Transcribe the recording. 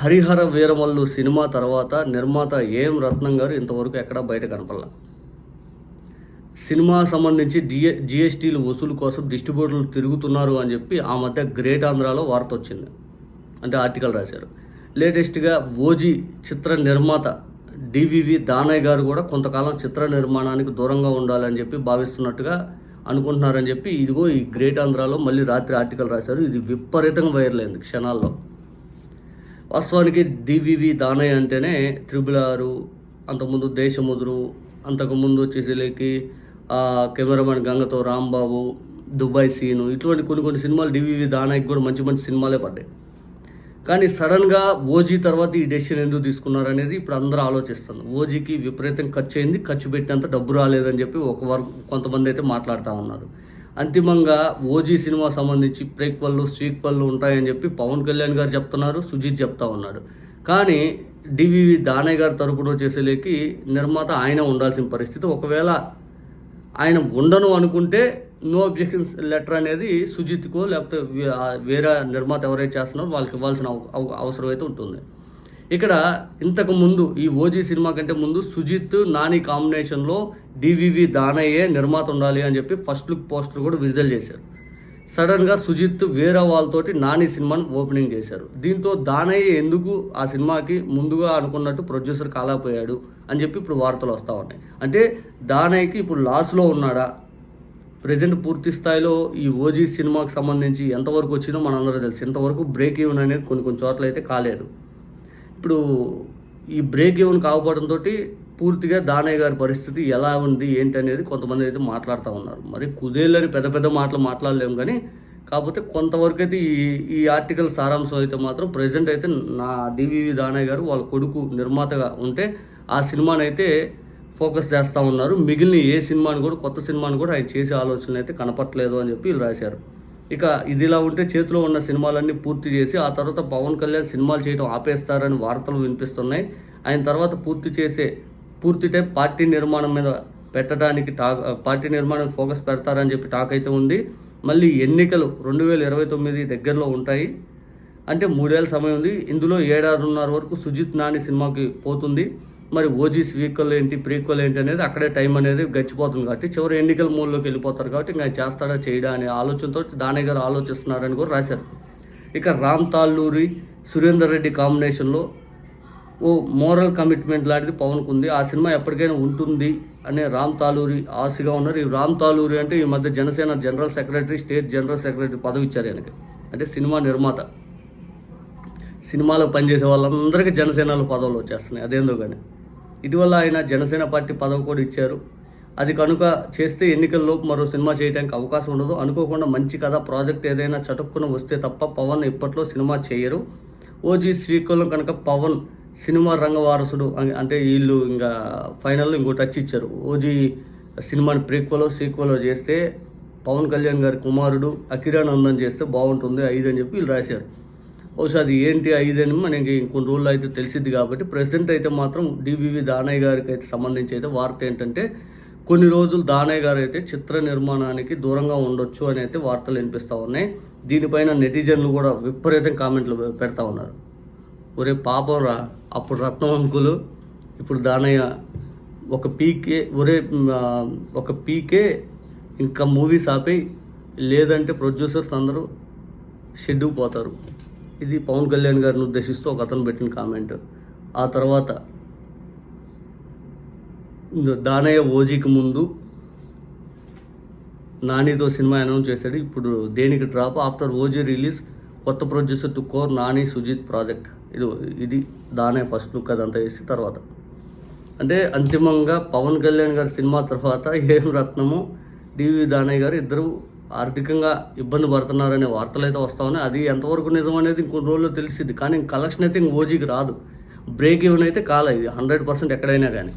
Harihara Veeramallu cinema తర్వాత నిర్మాత ఏం రత్నం గారు ఇంతవరకు ఎక్కడా బయట కనపడలా. సినిమా సంబంధించి జిఏ జిఎస్టీలు వసూలు కోసం డిస్ట్రిబ్యూటర్లు తిరుగుతున్నారు అని చెప్పి ఆ మధ్య గ్రేట్ ఆంధ్రాలో వార్త వచ్చింది. అంటే ఆర్టికల్ రాశారు. లేటెస్ట్గా ఓజీ చిత్ర నిర్మాత డివివి దానయ్య గారు కూడా కొంతకాలం చిత్ర నిర్మాణానికి దూరంగా ఉండాలని చెప్పి భావిస్తున్నట్టుగా అనుకుంటున్నారని చెప్పి ఇదిగో ఈ గ్రేట్ ఆంధ్రాలో మళ్ళీ రాత్రి ఆర్టికల్ రాశారు. ఇది విపరీతంగా వైరల్ అయింది క్షణాల్లో. వాస్తవానికి డివివి దానయ్య అంటేనే త్రిబుల్ ఆరు అంతకుముందు దేశముదురు అంతకుముందు వచ్చేసరికి కెమెరామెన్ గంగతో రాంబాబు దుబాయ్ సీను ఇటువంటి కొన్ని కొన్ని సినిమాలు డివివి దానయ్యకి కూడా మంచి మంచి సినిమాలే పడ్డాయి. కానీ సడన్గా ఓజీ తర్వాత ఈ డెసిషన్ ఎందుకు తీసుకున్నారు అనేది ఇప్పుడు అందరూ ఆలోచిస్తున్నారు. ఓజీకి విపరీతం ఖర్చు అయింది ఖర్చు పెట్టినంత డబ్బు రాలేదని చెప్పి ఒక వర్గ కొంతమంది అయితే మాట్లాడుతూ ఉన్నారు. అంతిమంగా ఓజీ సినిమా సంబంధించి ప్రేక్వల్లు స్ట్రీక్వల్లు ఉంటాయని చెప్పి పవన్ కళ్యాణ్ గారు చెప్తున్నారు సుజిత్ చెప్తా ఉన్నాడు. కానీ డివివి దానయ్య గారి తరపున చేసేలేకి నిర్మాత ఆయన ఉండాల్సిన పరిస్థితి. ఒకవేళ ఆయన ఉండను అనుకుంటే నో అబ్జెక్షన్స్ లెటర్ అనేది సుజిత్కో లేకపోతే వేరే నిర్మాత ఎవరైతే చేస్తున్నారో వాళ్ళకి ఇవ్వాల్సిన అవ- అవసరం అయితే ఉంటుంది. ఇక్కడ ఇంతకు ముందు ఈ ఓజీ సినిమా కంటే ముందు సుజిత్ నాని కాంబినేషన్లో డివివి దానయ్యే నిర్మాత ఉండాలి అని చెప్పి ఫస్ట్ లుక్ పోస్టర్ కూడా విడుదల చేశారు. సడన్గా సుజిత్ వేరే వాళ్ళతోటి నాని సినిమాని ఓపెనింగ్ చేశారు. దీంతో దానయ్య ఎందుకు ఆ సినిమాకి ముందుగా అనుకున్నట్టు ప్రొడ్యూసర్ కాలాపోయాడు అని చెప్పి ఇప్పుడు వార్తలు వస్తూ ఉన్నాయి. అంటే దానయ్యకి ఇప్పుడు లాస్లో ఉన్నాడా? ప్రజెంట్ పూర్తి స్థాయిలో ఈ ఓజీ సినిమాకి సంబంధించి ఎంతవరకు వచ్చిందో మనందరూ తెలుసు. ఇంతవరకు బ్రేక్ ఈవెన్ అనేది కొన్ని కొన్ని చోట్ల అయితే కాలేదు. ఇప్పుడు ఈ బ్రేక్ ఈవెన్ కాకపోవడంతో పూర్తిగా దానయ్య గారి పరిస్థితి ఎలా ఉంది ఏంటి అనేది కొంతమంది అయితే మాట్లాడుతూ ఉన్నారు. మరి కుదేళ్ళని పెద్ద పెద్ద మాటలు మాట్లాడలేము కానీ కాకపోతే కొంతవరకు అయితే ఈ ఈ ఆర్టికల్ సారాంశం అయితే మాత్రం ప్రజెంట్ అయితే నా డివివి దానయ్య గారు వాళ్ళ కొడుకు నిర్మాతగా ఉంటే ఆ సినిమాని అయితే ఫోకస్ చేస్తూ ఉన్నారు. మిగిలిన ఏ సినిమాని కూడా కొత్త సినిమాని కూడా ఆయన చేసే ఆలోచన అయితే కనపట్లేదు అని చెప్పి వీళ్ళు రాశారు. ఇక ఇదిలా ఉంటే చేతిలో ఉన్న సినిమాలన్నీ పూర్తి చేసి ఆ తర్వాత పవన్ కళ్యాణ్ సినిమాలు చేయడం ఆపేస్తారని వార్తలు వినిపిస్తున్నాయి. ఆయన తర్వాత పూర్తి చేసే పూర్తి టైం పార్టీ నిర్మాణం మీద పెట్టడానికి టాక్ పార్టీ నిర్మాణం ఫోకస్ పెడతారని చెప్పి టాక్ అయితే ఉంది. మళ్ళీ ఎన్నికలు రెండు వేల ఇరవై తొమ్మిది దగ్గరలో ఉంటాయి. అంటే మూడేళ్ళ సమయం ఉంది. ఇందులో ఏడాదిన్నర వరకు సుజిత్ నాని సినిమాకి పోతుంది. మరి ఓజీ స్వీక్వల్ ఏంటి ప్రీక్వల్ ఏంటి అనేది అక్కడే టైం అనేది గడిచిపోతుంది కాబట్టి చివరి ఎన్నికల మూడులోకి వెళ్ళిపోతారు కాబట్టి ఇంకా చేస్తాడా చేయడా అనే ఆలోచనతో దానయ్య గారు ఆలోచిస్తున్నారని కూడా రాశారు. ఇక రామ్ తాళ్ళూరి సురేందర్ రెడ్డి కాంబినేషన్లో ఓ మోరల్ కమిట్మెంట్ లాంటిది పవన్కు ఉంది. ఆ సినిమా ఎప్పటికైనా ఉంటుంది అనే రామ్ తాలూరి ఆశగా ఉన్నారు. ఈ రామ్ తాలూరి అంటే ఈ మధ్య Janasena general secretary state general secretary పదవి ఇచ్చారు ఆయనకి. అంటే సినిమా నిర్మాత. సినిమాలో పనిచేసే వాళ్ళందరికీ జనసేనలో పదవులు వచ్చేస్తున్నాయి. అదేందో కానీ ఇటీవల ఆయన జనసేన పార్టీ పదవి కూడా ఇచ్చారు. అది కనుక చేస్తే ఎన్నికల్లోపు మరో సినిమా చేయడానికి అవకాశం ఉండదు. అనుకోకుండా మంచి కథ ప్రాజెక్ట్ ఏదైనా చటుక్కున వస్తే తప్ప పవన్ ఇప్పట్లో సినిమా చేయరు. ఓజీ శ్రీకాకుళం కనుక పవన్ సినిమా రంగ వారసుడు అంటే వీళ్ళు ఇంకా ఫైనల్లో ఇంకో టచ్ ఇచ్చారు. ఓజీ సినిమాని ప్రీక్వలో సీక్వలో చేస్తే పవన్ కళ్యాణ్ గారి కుమారుడు అకిరానందన్ చేస్తే బాగుంటుంది అయిదని చెప్పి వీళ్ళు రాశారు. బహుశా అది ఏంటి ఐదు అని మనకి ఇంకొన్ని రోజులు అయితే తెలిసింది కాబట్టి ప్రెసెంట్ అయితే మాత్రం డివివి దానయ్య గారికి అయితే సంబంధించి అయితే వార్త ఏంటంటే కొన్ని రోజులు దానయ్య గారు అయితే చిత్ర నిర్మాణానికి దూరంగా ఉండొచ్చు అని అయితే వార్తలు వినిపిస్తూ ఉన్నాయి. దీనిపైన నెటిజన్లు కూడా విపరీతం కామెంట్లు పెడతా ఉన్నారు. ఒరే పాపం రా అప్పుడు రత్నం అంకులు ఇప్పుడు దానయ్య ఒక పీకే ఒరే ఒక పీకే ఇంకా మూవీస్ ఆపి లేదంటే ప్రొడ్యూసర్స్ అందరూ షెడ్యూల్ పోతారు. ఇది పవన్ కళ్యాణ్ గారిని ఉద్దేశిస్తూ ఒక అతను పెట్టిన కామెంట్. ఆ తర్వాత దానయ్య ఓజీకి ముందు నానితో సినిమా అనౌన్స్ చేశాడు. ఇప్పుడు దేనికి డ్రాప్? ఆఫ్టర్ ఓజీ రిలీజ్ కొత్త producer to core Nani Sujeeth project. ఇది ఇది దానయ్య ఫస్ట్ లుక్ అదంతా వేసి తర్వాత. అంటే అంతిమంగా పవన్ కళ్యాణ్ గారి సినిమా తర్వాత ఏం రత్నము డివి దానయ్య గారు ఇద్దరు ఆర్థికంగా ఇబ్బంది పడుతున్నారనే వార్తలు అయితే వస్తా ఉన్నాయి అది ఎంతవరకు నిజం అనేది ఇంకొన్ని రోజుల్లో తెలిసింది కానీ కలెక్షన్ అయితే ఇంక ఓజీకి రాదు. బ్రేక్ ఈవెన్ అయితే కాలేదు హండ్రెడ్ పర్సెంట్ ఎక్కడైనా కానీ